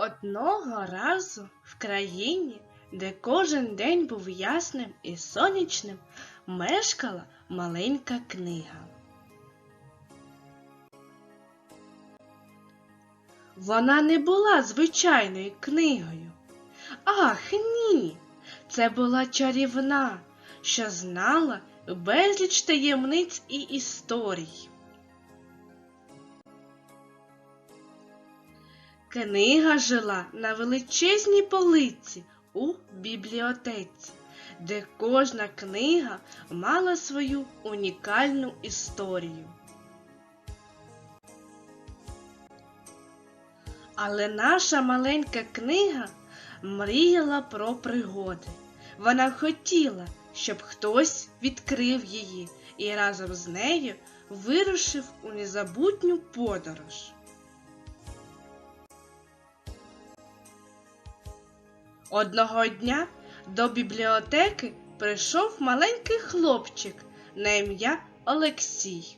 Одного разу в країні, де кожен день був ясним і сонячним, мешкала маленька книга. Вона не була звичайною книгою. Ах, ні! Це була чарівна, що знала безліч таємниць і історій. Книга жила на величезній полиці у бібліотеці, де кожна книга мала свою унікальну історію. Але наша маленька книга мріяла про пригоди. Вона хотіла, щоб хтось відкрив її і разом з нею вирушив у незабутню подорож. Одного дня до бібліотеки прийшов маленький хлопчик на ім'я Олексій.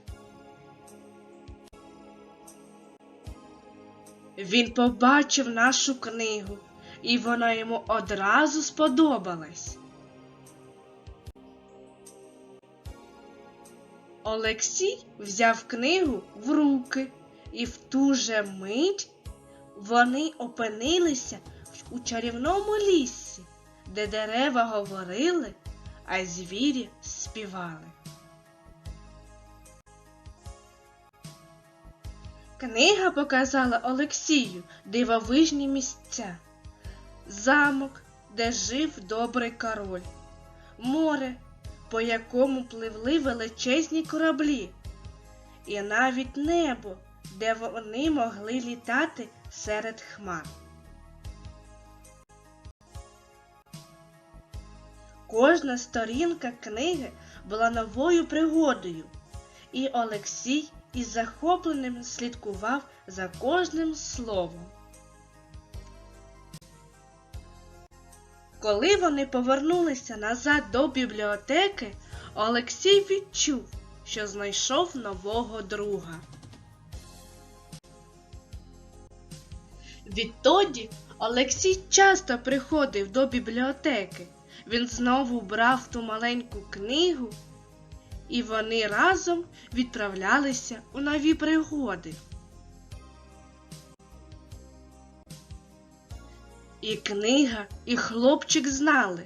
Він побачив нашу книгу, і вона йому одразу сподобалась. Олексій взяв книгу в руки, і в ту же мить вони опинилися у чарівному лісі, де дерева говорили, а звірі співали. Книга показала Олексію дивовижні місця, замок, де жив добрий король, море, по якому пливли величезні кораблі, і навіть небо, де вони могли літати серед хмар. Кожна сторінка книги була новою пригодою, і Олексій із захопленням слідкував за кожним словом. Коли вони повернулися назад до бібліотеки, Олексій відчув, що знайшов нового друга. Відтоді Олексій часто приходив до бібліотеки. Він знову брав ту маленьку книгу, і вони разом відправлялися у нові пригоди. І книга, і хлопчик знали,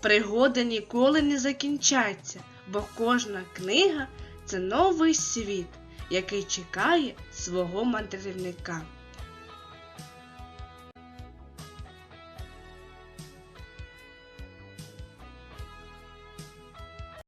пригоди ніколи не закінчаться, бо кожна книга це новий світ, який чекає свого мандрівника.